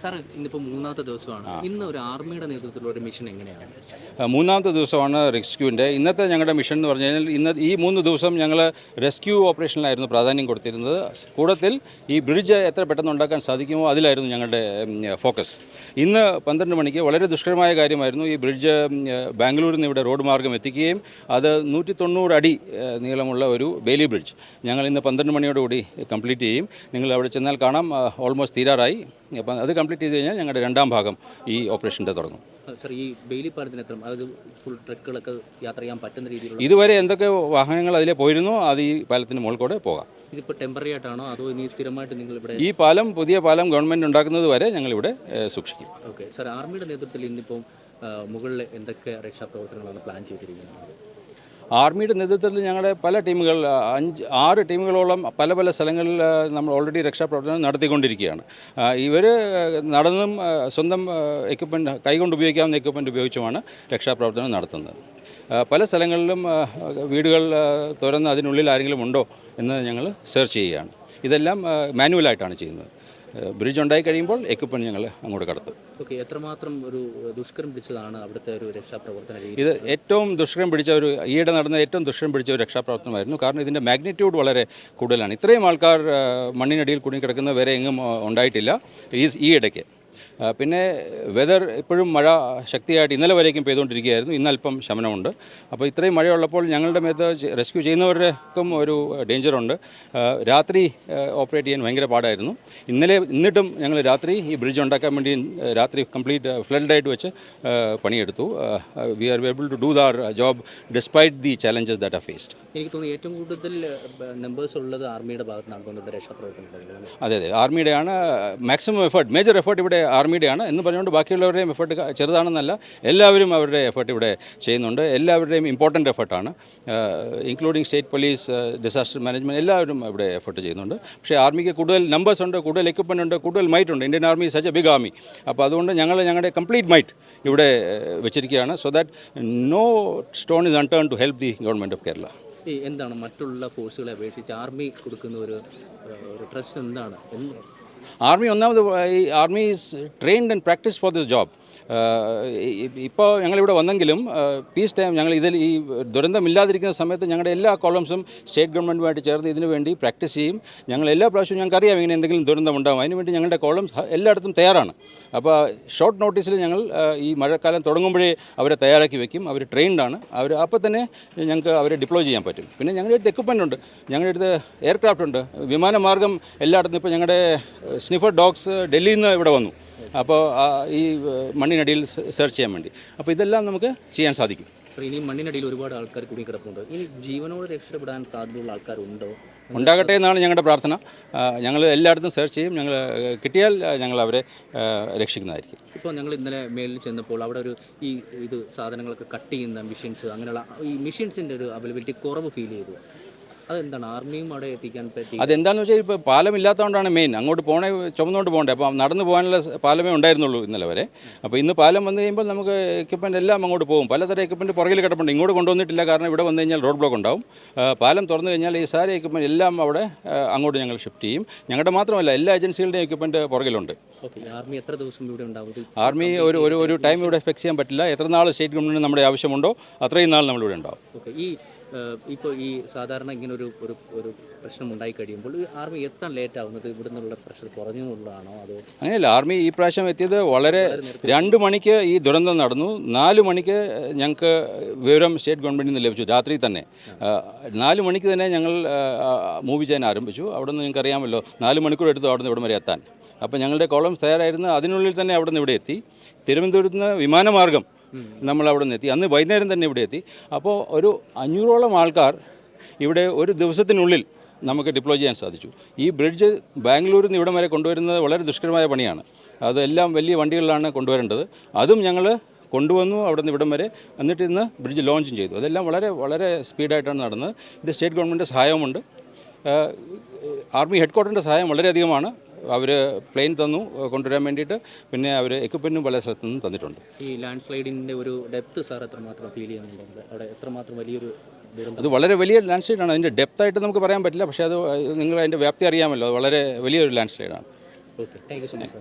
Sir ഇന്നിപ്പോൾ മൂന്നാമത്തെ ദിവസമാണ്. ഇന്ന് ഒരു ആർമിയുടെ നേതൃത്വത്തിലുള്ള ഒരു മിഷൻ എങ്ങനെയാണ്? മൂന്നാമത്തെ ദിവസമാണ് റെസ്ക്യൂവിന്റെ ഇന്നത്തെ ഞങ്ങളുടെ മിഷൻ എന്ന് പറഞ്ഞു കഴിഞ്ഞാൽ ഇന്ന് ഈ മൂന്ന് ദിവസം ഞങ്ങൾ റെസ്ക്യൂ ഓപ്പറേഷനിലായിരുന്നു പ്രാധാന്യം കൊടുത്തിരുന്നത്. കൂടത്തിൽ ഈ ബ്രിഡ്ജ് എത്ര പെട്ടെന്ന് ഉണ്ടാക്കാൻ സാധിക്കുമോ അതിലായിരുന്നു ഞങ്ങളുടെ ഫോക്കസ്. ഇന്ന് പന്ത്രണ്ട് മണിക്ക് വളരെ ദുഷ്കരമായ കാര്യമായിരുന്നു ഈ ബ്രിഡ്ജ് ബാംഗ്ലൂരിൽ നിന്ന് ഇവിടെ റോഡ് മാർഗം എത്തിക്കുകയും അത് നൂറ്റി തൊണ്ണൂറ് അടി നീളമുള്ള ഒരു ബേലി ബ്രിഡ്ജ്. ഞങ്ങൾ ഇന്ന് പന്ത്രണ്ട് മണിയോടുകൂടി കംപ്ലീറ്റ് ചെയ്യും. നിങ്ങൾ അവിടെ ചെന്നാൽ കാണാം ഓൾമോസ്റ്റ് തീരാറായി. അപ്പം അത് കംപ്ലീറ്റ് ചെയ്ത് കഴിഞ്ഞാൽ ഞങ്ങളുടെ രണ്ടാം ഭാഗം ഈ ഓപ്പറേഷന്റെ തുടങ്ങും. സാർ ഈ ബെയിലി പാലത്തിന് എത്ര അതായത് ഫുൾ ട്രക്കുകളൊക്കെ യാത്ര ചെയ്യാൻ പറ്റുന്ന രീതിയിലുള്ള ഇതുവരെ എന്തൊക്കെ വാഹനങ്ങൾ അതിലെ പോയിരുന്നു അത് ഈ പാലത്തിന് മുകളിലൂടെ പോകാം. ഇതിപ്പോൾ ടെമ്പററി ആയിട്ടാണോ അതോ ഇനി സ്ഥിരമായിട്ട് നിങ്ങൾ ഇവിടെ ഈ പാലം പുതിയ പാലം ഗവൺമെന്റ് ഉണ്ടാക്കുന്നത് വരെ ഞങ്ങളിവിടെ ഇവിടെ സൂക്ഷിക്കും. ഓക്കെ സാർ ആർമിയുടെ നേതൃത്വത്തിൽ ഇന്നിപ്പം മുകളിൽ എന്തൊക്കെ രക്ഷാപ്രവർത്തനങ്ങളാണ് പ്ലാൻ ചെയ്തിരിക്കുന്നത്? ആർമിയുടെ നേതൃത്വത്തിൽ ഞങ്ങളുടെ പല ടീമുകൾ അഞ്ച് ആറ് ടീമുകളോളം പല പല സ്ഥലങ്ങളിൽ നമ്മൾ ഓൾറെഡി രക്ഷാപ്രവർത്തനം നടത്തിക്കൊണ്ടിരിക്കുകയാണ്. ഇവർ നടന്നും സ്വന്തം എക്യുപ്മെന്റ് കൈകൊണ്ട് ഉപയോഗിക്കാവുന്ന എക്യുപ്മെന്റ് ഉപയോഗിച്ചുമാണ് രക്ഷാപ്രവർത്തനം നടത്തുന്നത്. പല സ്ഥലങ്ങളിലും വീടുകൾ തുറന്ന് അതിനുള്ളിൽ ആരെങ്കിലും ഉണ്ടോ എന്ന് ഞങ്ങൾ സെർച്ച് ചെയ്യുകയാണ്. ഇതെല്ലാം മാനുവലായിട്ടാണ് ചെയ്യുന്നത്. ബ്രിഡ്ജ് ഉണ്ടായി കഴിയുമ്പോൾ എക്യുപ്മെന്റ് ഞങ്ങൾ അങ്ങോട്ട് കടത്തും. ഓക്കെ എത്രമാത്രം ഒരു ദുഷ്കരം പിടിച്ചതാണ് അവിടുത്തെ ഒരു രക്ഷാപ്രവർത്തനം ഇത് ഏറ്റവും ദുഷ്കരം പിടിച്ച ഒരു ഈയിടെ നടന്ന ഏറ്റവും ദുഷ്കരം പിടിച്ച ഒരു രക്ഷാപ്രവർത്തനമായിരുന്നു. കാരണം ഇതിന്റെ മാഗ്നിറ്റ്യൂഡ് വളരെ കൂടുതലാണ്. ഇത്രയും ആൾക്കാർ മണ്ണിനടിയിൽ മണ്ണിനടിയിൽ കുടുങ്ങിക്കിടക്കുന്ന വരെ എങ്ങും ഉണ്ടായിട്ടില്ല. ഈ ഈ ഇടയ്ക്ക്. പിന്നെ വെതർ ഇപ്പോഴും മഴ ശക്തിയായിട്ട് ഇന്നലെ വരേക്കും പെയ്തുകൊണ്ടിരിക്കുകയായിരുന്നു. ഇന്ന് അല്പം ശമനമുണ്ട്. അപ്പോൾ ഇത്രയും മഴയുള്ളപ്പോൾ ഞങ്ങളുടെ മേത്ത് റെസ്ക്യൂ ചെയ്യുന്നവർക്കും ഒരു ഡേഞ്ചറുണ്ട് രാത്രി ഓപ്പറേറ്റ് ചെയ്യാൻ ഭയങ്കര പാടായിരുന്നു. ഇന്നലെ എന്നിട്ടും ഞങ്ങൾ രാത്രി ഈ ബ്രിഡ്ജ് ഉണ്ടാക്കാൻ വേണ്ടി രാത്രി കംപ്ലീറ്റ് ഫ്ലഡായിട്ട് വെച്ച് പണിയെടുത്തു. We are able to do their job despite the challenges that are faced എനിക്ക് തോന്നുന്നു ഏറ്റവും കൂടുതൽ നമ്പേഴ്സ് ഉള്ളത് ആർമിയുടെ ഭാഗത്ത് തോന്നുന്നത് രക്ഷാപ്രവർത്തനം അതെ അതെ. ആർമിയുടെയാണ് മാക്സിമം എഫേർട്ട് മേജർ എഫേർട്ട് ഇവിടെ ആർമിയുടെയാണ് എന്ന് പറഞ്ഞുകൊണ്ട് ബാക്കിയുള്ളവരുടെയും എഫേർട്ട് ചെറുതാണെന്നല്ല എല്ലാവരും അവരുടെ എഫേർട്ട് ഇവിടെ ചെയ്യുന്നുണ്ട്. എല്ലാവരുടെയും important എഫേർട്ടാണ് including state police disaster management എല്ലാവരും ഇവിടെ എഫേർട്ട് ചെയ്യുന്നുണ്ട്. പക്ഷേ ആർമിക്ക് കൂടുതൽ നമ്പേഴ്സ് ഉണ്ട് കൂടുതൽ എക്യുപ്മെന്റ് ഉണ്ട് കൂടുതൽ മൈറ്റ് ഉണ്ട്. Indian army such a big army അപ്പോൾ അതുകൊണ്ട് ഞങ്ങൾ ഞങ്ങളുടെ കംപ്ലീറ്റ് മൈറ്റ് ഇവിടെ വെച്ചിരിക്കുകയാണ്. So that no stone is unturn to help the government of Kerala എന്താണ് മറ്റുള്ള ഫോഴ്സുകളെ അപേക്ഷിച്ച് ആർമി കൊടുക്കുന്ന ഒരു ട്രസ്റ്റ് എന്താണ്? Army, one the, uh, Army is trained and practiced for this job. ഇപ്പോൾ ഞങ്ങളിവിടെ വന്നെങ്കിലും പീസ് ടൈം ഞങ്ങൾ ഇതിൽ ഈ ദുരന്തമില്ലാതിരിക്കുന്ന സമയത്ത് ഞങ്ങളുടെ എല്ലാ കോളംസും സ്റ്റേറ്റ് ഗവൺമെന്റുമായിട്ട് ചേർന്ന് ഇതിനു വേണ്ടി പ്രാക്ടീസ് ചെയ്യും. ഞങ്ങൾ എല്ലാ പ്രാവശ്യവും ഞങ്ങൾക്ക് അറിയാം ഇങ്ങനെ എന്തെങ്കിലും ദുരന്തം ഉണ്ടാകും അതിനുവേണ്ടി ഞങ്ങളുടെ കോളംസ് എല്ലായിടത്തും തയ്യാറാണ്. അപ്പോൾ ഷോർട്ട് നോട്ടീസിൽ ഞങ്ങൾ ഈ മഴക്കാലം തുടങ്ങുമ്പോഴേ അവരെ തയ്യാറാക്കി വെക്കും. അവർ ട്രെയിൻഡ് ആണ്. അവർ അപ്പോൾ തന്നെ ഞങ്ങൾക്ക് അവരെ ഡിപ്ലോയ് ചെയ്യാൻ പറ്റും. പിന്നെ ഞങ്ങളുടെ അടുത്ത് എക്യുപ്മെന്റ് ഉണ്ട്. ഞങ്ങളുടെ അടുത്ത് എയർക്രാഫ്റ്റ് ഉണ്ട്. വിമാനമാർഗം എല്ലായിടത്തും ഇപ്പോൾ ഞങ്ങളുടെ സ്നിഫർ ഡോഗ്സ് ഡൽഹിയിൽ നിന്ന് ഇവിടെ വന്നു. അപ്പോൾ ഈ മണ്ണിനടിയിൽ സെർച്ച് ചെയ്യാൻ വേണ്ടി. അപ്പോൾ ഇതെല്ലാം നമുക്ക് ചെയ്യാൻ സാധിക്കും. ഇനി മണ്ണിനടിയിൽ ഒരുപാട് ആൾക്കാർ കുടുങ്ങിക്കിടപ്പുണ്ട് ഇനി ജീവനോട് രക്ഷപ്പെടാൻ സാധ്യതയുള്ള ആൾക്കാരുണ്ടോ? ഉണ്ടാകട്ടെ എന്നാണ് ഞങ്ങളുടെ പ്രാർത്ഥന. ഞങ്ങൾ എല്ലായിടത്തും സെർച്ച് ചെയ്യും. ഞങ്ങൾ കിട്ടിയാൽ ഞങ്ങൾ അവരെ രക്ഷിക്കുന്നതായിരിക്കും. ഇപ്പോൾ ഞങ്ങൾ ഇന്നലെ മേളിൽ ചെന്നപ്പോൾ അവിടെ ഒരു ഈ ഇത് സാധനങ്ങളൊക്കെ കട്ട് ചെയ്യുന്ന മെഷീൻസ് അങ്ങനെയുള്ള ഈ മെഷീൻസിന്റെ ഒരു അവൈലബിലിറ്റി കുറവ് ഫീൽ ചെയ്തു. അതെന്താണ്? ആർമിയും അവിടെ എത്തിക്കാൻ പറ്റി? അതെന്താണെന്ന് വെച്ചാൽ ഇപ്പോൾ പാലം ഇല്ലാത്തതുകൊണ്ടാണ് മെയിൻ. അങ്ങോട്ട് പോണേ ചുമന്നുകൊണ്ട് പോകണ്ടേ അപ്പോൾ നടന്നു പോകാനുള്ള പാലമേ ഉണ്ടായിരുന്നുള്ളൂ ഇന്നലെ വരെ. അപ്പോൾ ഇന്ന് പാലം വന്നു കഴിയുമ്പോൾ നമുക്ക് എക്യുപ്മെന്റ് എല്ലാം അങ്ങോട്ട് പോകും. പലതരം എക്യുപ്മെന്റ് പുറകിൽ കിടപ്പുണ്ട്. ഇങ്ങോട്ട് കൊണ്ടുവന്നിട്ടില്ല. കാരണം ഇവിടെ വന്നു കഴിഞ്ഞാൽ റോഡ് ബ്ലോക്ക് ഉണ്ടാവും. പാലം തുറന്നു കഴിഞ്ഞാൽ ഈ സാരി എക്യുപ്മെന്റ് എല്ലാം അവിടെ അങ്ങോട്ട് ഞങ്ങൾ ഷിഫ്റ്റ് ചെയ്യും. ഞങ്ങളുടെ മാത്രമല്ല എല്ലാ ഏജൻസികളുടെയും എക്യുപ്മെന്റ് പുറകിലുണ്ട്. ആർമി എത്ര ദിവസം ഇവിടെ ഉണ്ടാവും? ആർമി ഒരു ഒരു ഒരു ടൈം ഇവിടെ ഫിക്സ് ചെയ്യാൻ പറ്റില്ല. എത്ര നാൾ സ്റ്റേറ്റ് ഗവൺമെന്റിന് നമ്മുടെ ആവശ്യമുണ്ടോ അത്രയും നാൾ നമ്മളിവിടെ ഉണ്ടാവും. ഓക്കെ ഈ ഇപ്പോൾ ഈ സാധാരണ ഇങ്ങനെ ഒരു ഒരു ഒരു പ്രശ്നം ഉണ്ടായി കഴിയുമ്പോൾ ആർമി എത്താൻ ലേറ്റ് ആവുന്നത്? ഇവിടെ നിന്നുള്ള പ്രഷർ കുറഞ്ഞു എന്നുള്ളതാണോ? അതോ അങ്ങനെയല്ല ആർമി ഈ പ്രാവശ്യം എത്തിയത് വളരെ രണ്ട് മണിക്ക് ഈ ദുരന്തം നടന്നു. നാല് മണിക്ക് ഞങ്ങൾക്ക് വിവരം സ്റ്റേറ്റ് ഗവൺമെന്റിൽ നിന്ന് ലഭിച്ചു രാത്രി തന്നെ. നാല് മണിക്ക് തന്നെ ഞങ്ങൾ മൂവ് ചെയ്യാൻ ആരംഭിച്ചു. അവിടെ നിന്ന് ഞങ്ങൾക്ക് അറിയാമല്ലോ നാല് മണിക്കൂർ എടുത്തു അവിടെ നിന്ന് ഇവിടെ വരെ എത്താൻ. അപ്പോൾ ഞങ്ങളുടെ കോളം തയ്യാറായിരുന്നു അതിനുള്ളിൽ തന്നെ അവിടെ നിന്ന് ഇവിടെ എത്തി. തിരുവനന്തപുരത്ത് നിന്ന് വിമാനമാർഗം നമ്മൾ അവിടെ നിന്ന് എത്തി. അന്ന് വൈകുന്നേരം തന്നെ ഇവിടെ എത്തി. അപ്പോൾ ഒരു അഞ്ഞൂറോളം ആൾക്കാർ ഇവിടെ ഒരു ദിവസത്തിനുള്ളിൽ നമുക്ക് ഡിപ്ലോയ് ചെയ്യാൻ സാധിച്ചു. ഈ ബ്രിഡ്ജ് ബാംഗ്ലൂരിൽ നിന്ന് ഇവിടം വരെ കൊണ്ടുവരുന്നത് വളരെ ദുഷ്കരമായ പണിയാണ്. അതെല്ലാം വലിയ വണ്ടികളിലാണ് കൊണ്ടുവരേണ്ടത്. അതും ഞങ്ങൾ കൊണ്ടുവന്നു അവിടെ നിന്ന് ഇവിടം വരെ. എന്നിട്ട് ഇന്ന് ബ്രിഡ്ജ് ലോഞ്ചും ചെയ്തു. അതെല്ലാം വളരെ വളരെ സ്പീഡായിട്ടാണ് നടന്നത്. ഇത് സ്റ്റേറ്റ് ഗവൺമെന്റിന്റെ സഹായമുണ്ട് ആർമി ഹെഡ് ക്വാർട്ടറിന്റെ സഹായം വളരെയധികമാണ്. അവർ പ്ലെയിൻ തന്നു കൊണ്ടുവരാൻ വേണ്ടിയിട്ട്. പിന്നെ അവർ എക്യുപ്മെന്റും പല സ്ഥലത്തു നിന്നും തന്നിട്ടുണ്ട്. ഈ ലാൻഡ് സ്ലൈഡിന്റെ ഒരു ഡെപ്ത് സാർ എത്രമാത്രം ഫീൽ ചെയ്യുന്നുണ്ട്? അവിടെ എത്രമാത്രം വലിയൊരു അത് വളരെ വലിയ ലാൻഡ് സ്ലൈഡാണ് അതിന്റെ ഡെപ്ത് ആയിട്ട് നമുക്ക് പറയാൻ പറ്റില്ല. പക്ഷേ അത് നിങ്ങൾ അതിന്റെ വ്യാപ്തി അറിയാമല്ലോ. അത് വളരെ വലിയൊരു land സ്ലൈഡാണ് okay thank you so much